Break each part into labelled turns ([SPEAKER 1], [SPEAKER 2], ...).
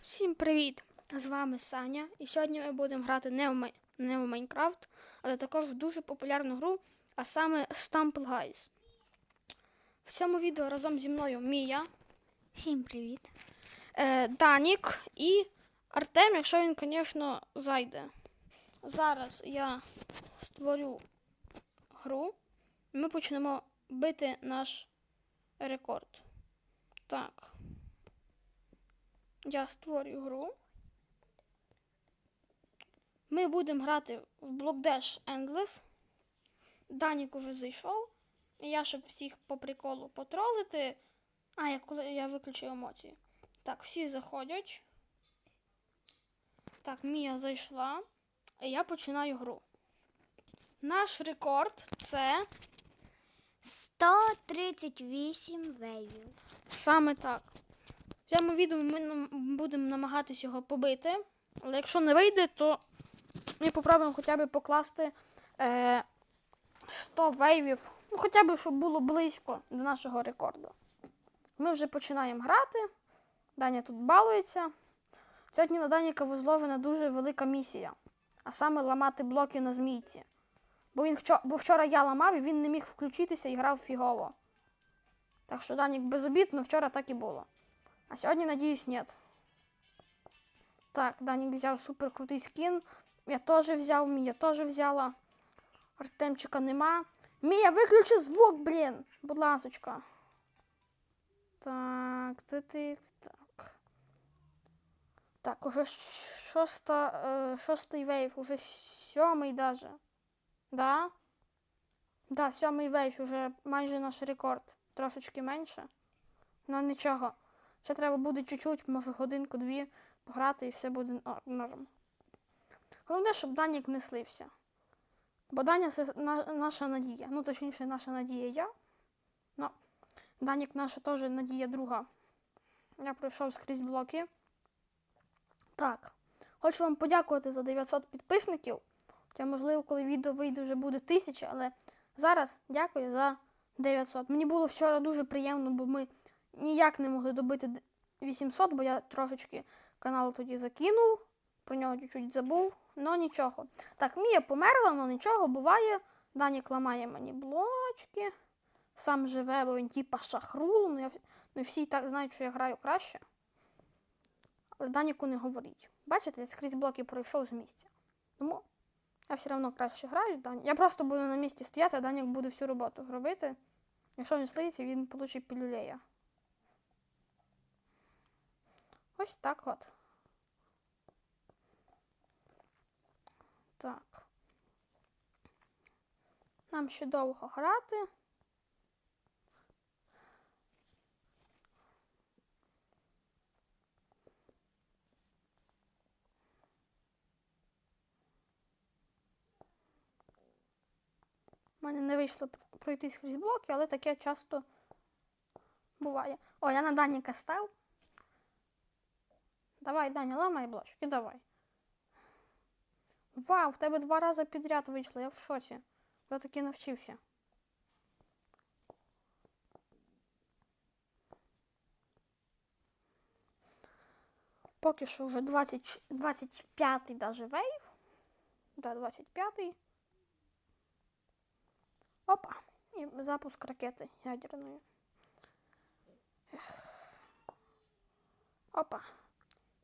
[SPEAKER 1] Всім привіт! З вами Саня. І сьогодні ми будемо грати не в, Май... не в Майнкрафт, але також в дуже популярну гру, а саме Stumble Guys. В цьому відео разом зі мною Мія,
[SPEAKER 2] Всім привіт.
[SPEAKER 1] е, Данік і Артем, якщо він, звісно, зайде. Зараз я створю гру, і ми почнемо бити наш рекорд. Так. Я створюю гру. Ми будемо грати в Block Dash Endless. Данік уже зайшов. Я, щоб всіх по приколу потролити. А, я коли я виключу емоції. Так, всі заходять. Так, Мія зайшла. І я починаю гру. Наш рекорд це
[SPEAKER 2] 138 веїв.
[SPEAKER 1] Саме так. В цьому відео ми будемо намагатись його побити. Але якщо не вийде, то ми попробуємо хоча б покласти е, 100 вейвів. Ну, хоча б, щоб було близько до нашого рекорду. Ми вже починаємо грати. Даня тут балується. Сьогодні на Даніка возложена дуже велика місія. А саме ламати блоки на змійці. Бо, він вчора, бо вчора я ламав і він не міг включитися і грав фігово. Так що Данік безобідно, вчора так і було. А сьогодні, надіюсь, нет. Так, Данік взяв супер крутий скін. Я теж взяв, Мія теж взяла. Артемчика нема. Мія, виключи звук, блін! Будь ласочка. Так, ти. Так. Так, уже шоста, е, шостий вейв, уже сьомий даже. Да? Да, сьомий вейв, уже майже наш рекорд. Трошечки менше. Ну нічого. Ще треба буде чуть-чуть, може годинку-дві пограти і все буде норм. Головне, щоб Данік не слився. Бо Даня це наша надія. Ну, точніше, наша надія я. Ну, Данік наша теж надія друга. Я пройшов скрізь блоки. Так. Хочу вам подякувати за 900 підписників. Хоча, можливо, коли відео вийде, вже буде 1000, але зараз дякую за 900. Мені було вчора дуже приємно, бо ми ніяк не могли добити 800, бо я трошечки канал тоді закинув, про нього чуть-чуть забув, але нічого. Так, Мія померла, але нічого, буває. Данік ламає мені блочки. Сам живе, бо він типа шахрул. Ну, я, ну всі так знають, що я граю краще. Але Даніку не говоріть. Бачите, я скрізь блоки пройшов з місця. Тому я все одно краще граю. Дані. Я просто буду на місці стояти, а Данік буде всю роботу робити. Якщо він слиється, він получить пілюлея. Ось так от. Так. Нам ще довго грати. У мене не вийшло пр- пройти скрізь блоки, але таке часто буває. О, я на Даніка став. Давай, Даня, ламай блочки, давай. Вау, в тебе два рази підряд вийшло, я в шоці. Я таки навчився. Поки що вже 20, 25-й даже вейв. Да, 25-й. Опа. І запуск ракети ядерної. Опа.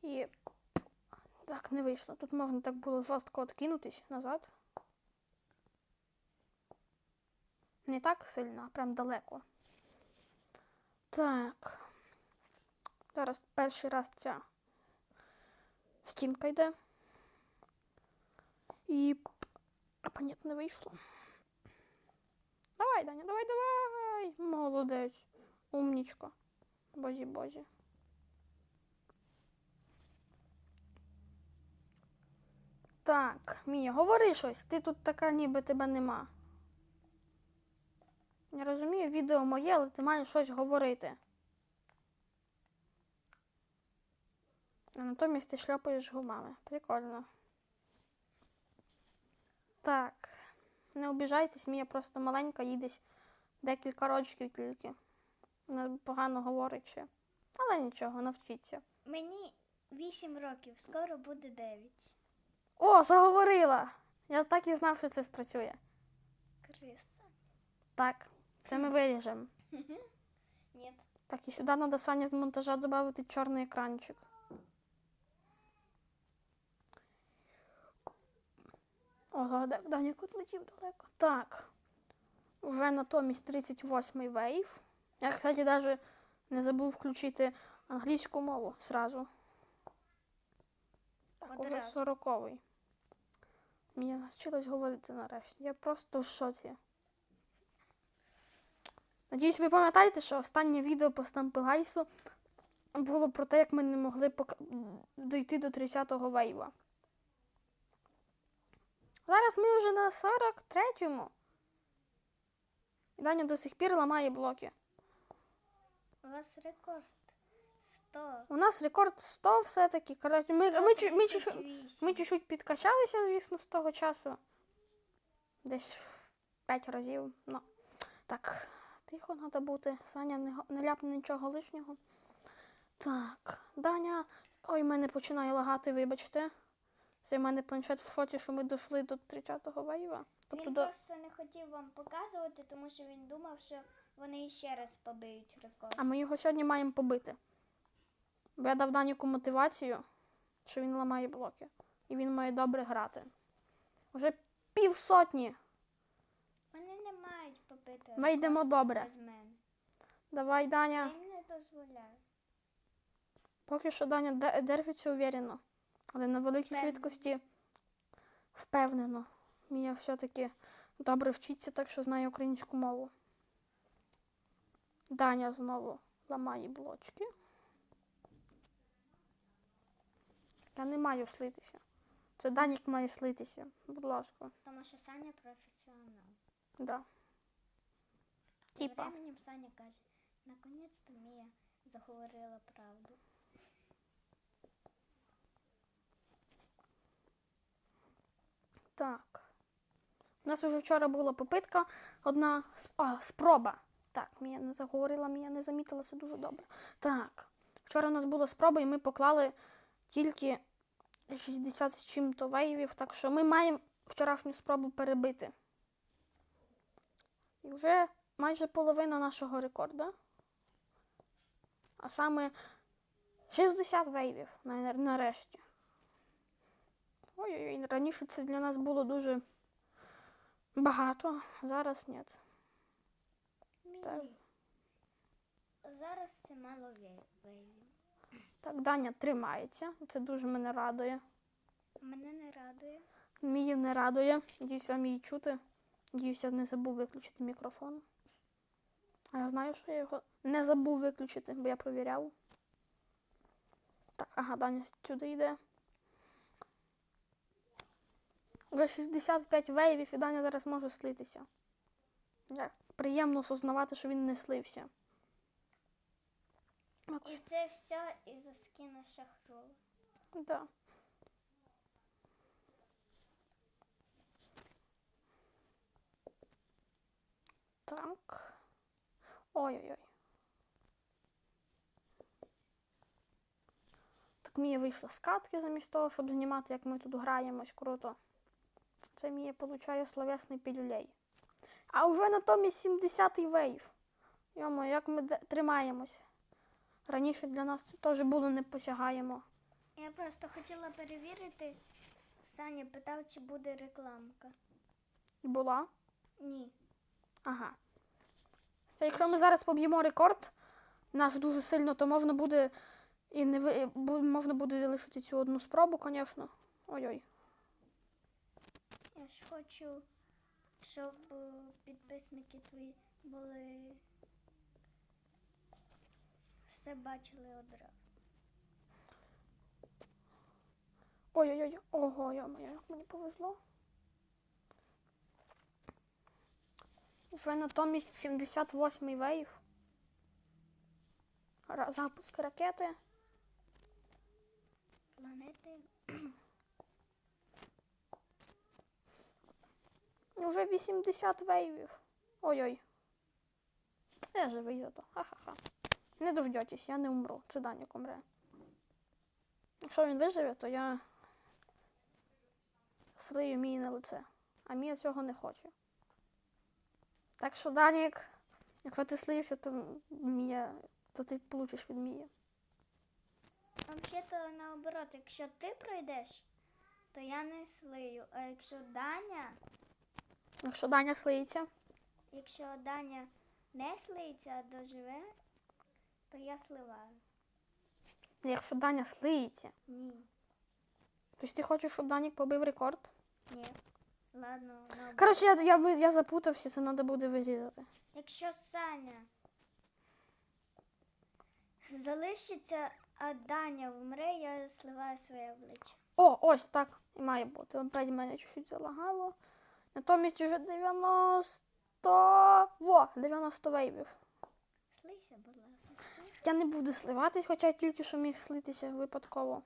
[SPEAKER 1] І так, не вийшло. Тут можна так було жорстко откинутись назад. Не так сильно, а прям далеко. Так. Зараз перший раз ця стінка йде. І. Опа, не вийшло. Давай, Даня, давай, давай. Молодець. Умнічка. Бозі, Так, Мія, говори щось. Ти тут така, ніби тебе нема. Я розумію, відео моє, але ти маєш щось говорити. А натомість ти шльопаєш гумами. Прикольно. Так. Не обіжайтесь, Мія просто маленька, їй десь декілька рочків тільки. Погано говорить ще. Але нічого, навчиться.
[SPEAKER 2] Мені 8 років, скоро буде 9.
[SPEAKER 1] О, заговорила! Я так і знав, що це спрацює.
[SPEAKER 2] Криса.
[SPEAKER 1] Так, це ми виріжемо.
[SPEAKER 2] Ні.
[SPEAKER 1] Так, і сюди треба Саня з монтажа додати чорний екранчик. Ого, да- Даня кот летів далеко. Так. Уже натомість 38-й вейв. Я, кстати, навіть не забув включити англійську мову сразу. Так, уже
[SPEAKER 2] Одразу.
[SPEAKER 1] 40-й. Мені навчилось говорити нарешті. Я просто в шоці. Надіюсь, ви пам'ятаєте, що останнє відео по Стампелгайсу було про те, як ми не могли пока- дойти до 30-го вейва. Зараз ми вже на 43-му. Даня до сих пір ламає блоки.
[SPEAKER 2] У вас рекорд 100.
[SPEAKER 1] У нас рекорд 100 все-таки. Коротше, ми, ми, ми,
[SPEAKER 2] 138.
[SPEAKER 1] ми чуть-чуть підкачалися, звісно, з того часу. Десь в 5 разів. Ну, так, тихо треба бути. Саня не, го- не ляпне нічого лишнього. Так, Даня. Ой, мене починає лагати, вибачте. Це в мене планшет в шоці, що ми дійшли до 30-го вейва. Тобто
[SPEAKER 2] Він
[SPEAKER 1] до.
[SPEAKER 2] просто не хотів вам показувати, тому що він думав, що вони ще раз побиють рекорд.
[SPEAKER 1] А ми його сьогодні маємо побити. Бо я дав Даніку мотивацію, що він ламає блоки. І він має добре грати. Уже півсотні.
[SPEAKER 2] Вони не мають побити.
[SPEAKER 1] Ми йдемо добре. Давай, Даня.
[SPEAKER 2] їм не дозволяю.
[SPEAKER 1] Поки що Даня де- держиться уверено. Але на великій
[SPEAKER 2] Впевнено.
[SPEAKER 1] швидкості впевнено. Мія все-таки добре вчиться, так що знає українську мову. Даня знову ламає блочки. Я не маю слитися. Це Данік має слитися. Будь ласка.
[SPEAKER 2] Тому що Саня професіонал.
[SPEAKER 1] Да.
[SPEAKER 2] Тим
[SPEAKER 1] Типа.
[SPEAKER 2] временем Саня каже, наконець-то Мія заговорила правду.
[SPEAKER 1] Так. У нас вже вчора була попитка, одна с- а, спроба. Так, Мія не заговорила, Мія не замітила, це дуже добре. Так. Вчора у нас була спроба, і ми поклали тільки 60 з чим-то вейвів, так що ми маємо вчорашню спробу перебити. І вже майже половина нашого рекорду. А саме 60 вейвів нарешті. Ой-ой-ой, раніше це для нас було дуже багато, зараз ні. Так.
[SPEAKER 2] Зараз це мало ве- вейлів.
[SPEAKER 1] Так, Даня тримається, це дуже мене радує.
[SPEAKER 2] Мене не радує.
[SPEAKER 1] Мії не радує. Надіюсь, вам її чути. Надіюсь, я не забув виключити мікрофон. А я знаю, що я його не забув виключити, бо я провіряв. Так, ага, Даня сюди йде. Вже 65 вейвів і Даня зараз може слитися. Як приємно осознавати, що він не слився.
[SPEAKER 2] І це все із-за скіна шахрула.
[SPEAKER 1] да. Так. Ой-ой-ой. Так Мія вийшла з катки замість того, щоб знімати, як ми тут граємось. Круто. Це Мія получає словесний пілюлей. А вже натомість 70-й вейв. Йомо, як ми тримаємось. Раніше для нас це теж було не посягаємо.
[SPEAKER 2] Я просто хотіла перевірити. Саня питав, чи буде рекламка.
[SPEAKER 1] Була.
[SPEAKER 2] Ні.
[SPEAKER 1] Ага. Та якщо ми зараз поб'ємо рекорд наш дуже сильно, то можна буде і не ви... можна буде залишити цю одну спробу, звісно. Ой-ой.
[SPEAKER 2] Я ж хочу, щоб е, підписники твої були. Все бачили одразу.
[SPEAKER 1] Ой-ой-ой. Ого, йо-моє, як мені повезло. Вже натомість 78-й вейв. Запуск ракети.
[SPEAKER 2] Планети.
[SPEAKER 1] І Вже 80 вейвів. Ой-ой. Я живий зато. Ха-ха-ха. Не дождетесь, я не умру. Це Данік умре. Якщо він виживе, то я слию мій на лице. А Мія цього не хоче. Так що, Данік, якщо ти слиєшся, то Мія, то ти получиш від Мії.
[SPEAKER 2] Взагалі-то наоборот, якщо ти пройдеш, то я не слию. А якщо Даня,
[SPEAKER 1] Якщо Даня слиється,
[SPEAKER 2] якщо Даня не слиється, а доживе, то я сливаю.
[SPEAKER 1] якщо Даня слиється,
[SPEAKER 2] Ні.
[SPEAKER 1] то ти хочеш, щоб Данік побив рекорд?
[SPEAKER 2] Ні. Ладно, наоборот.
[SPEAKER 1] Коротше, я, я, я запутався, це треба буде вирізати.
[SPEAKER 2] Якщо Саня залишиться, а Даня вмре, я сливаю своє обличчя.
[SPEAKER 1] О, ось так і має бути. Опять мене чуть-чуть залагало. Натомість вже 90. Во, 90 вейвів. Я не буду сливатись, хоча тільки що міг слитися випадково.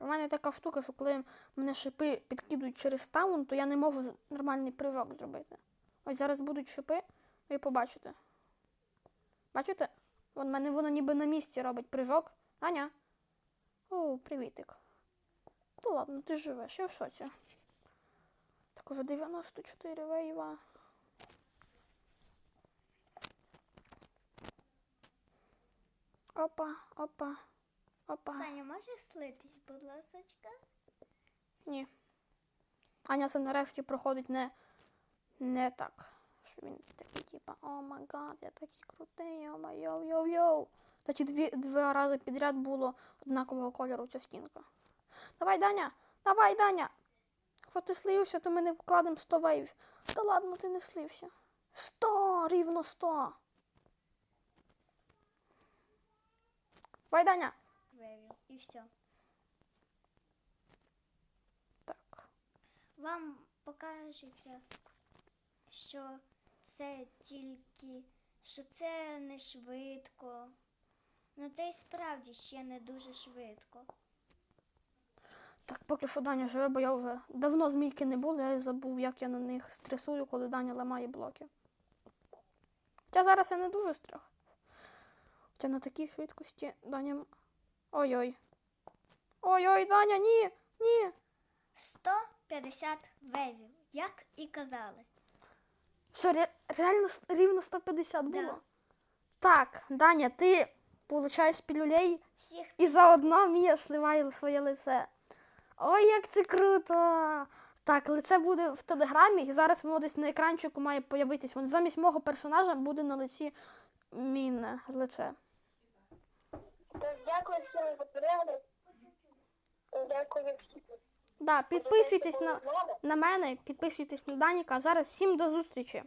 [SPEAKER 1] У мене така штука, що коли мене шипи підкидують через таун, то я не можу нормальний прыжок зробити. Ось зараз будуть шипи, ви побачите. Бачите? Вон мене воно ніби на місці робить прыжок. Аня. О, привітик. Та ладно, ти живеш, я в шоці. Так уже 94 вейва. Опа, опа, опа.
[SPEAKER 2] Саня, можеш слитись, будь ласочка?
[SPEAKER 1] Ні. Аня це нарешті проходить не, не так. Що він такий, типа, о май гад, я такий крутий, йома, йоу, йоу, йоу. Та ті дві, два рази підряд було однакового кольору ця стінка. Давай, Даня, давай, Даня. Якщо ти слився, то ми не вкладемо 100 вейв. Та ладно, ти не слився. 100, рівно 100. Давай, Даня.
[SPEAKER 2] Вивів. І все.
[SPEAKER 1] Так.
[SPEAKER 2] Вам покажеться, що це тільки, що це не швидко. Ну це і справді ще не дуже швидко.
[SPEAKER 1] Так, поки що Даня живе, бо я вже давно змійки не було, я і забув, як я на них стресую, коли Даня ламає блоки. Хоча зараз я не дуже страх. Хоча на такій швидкості Даня. Ой-ой. Ой-ой, Даня, ні! Ні!
[SPEAKER 2] 150 вевів, як і казали.
[SPEAKER 1] Що, ре- реально рівно 150 було?
[SPEAKER 2] Да.
[SPEAKER 1] Так, Даня, ти получаєш пілюлей
[SPEAKER 2] Всіх
[SPEAKER 1] І заодно Мія сливає своє лице. Ой, як це круто! Так, лице буде в телеграмі, і зараз воно десь на екранчику має появитись. Вон замість мого персонажа буде на лиці мінне лице.
[SPEAKER 3] Всім.
[SPEAKER 1] Да, підписуйтесь на, на мене, підписуйтесь на Даніка. Зараз всім до зустрічі.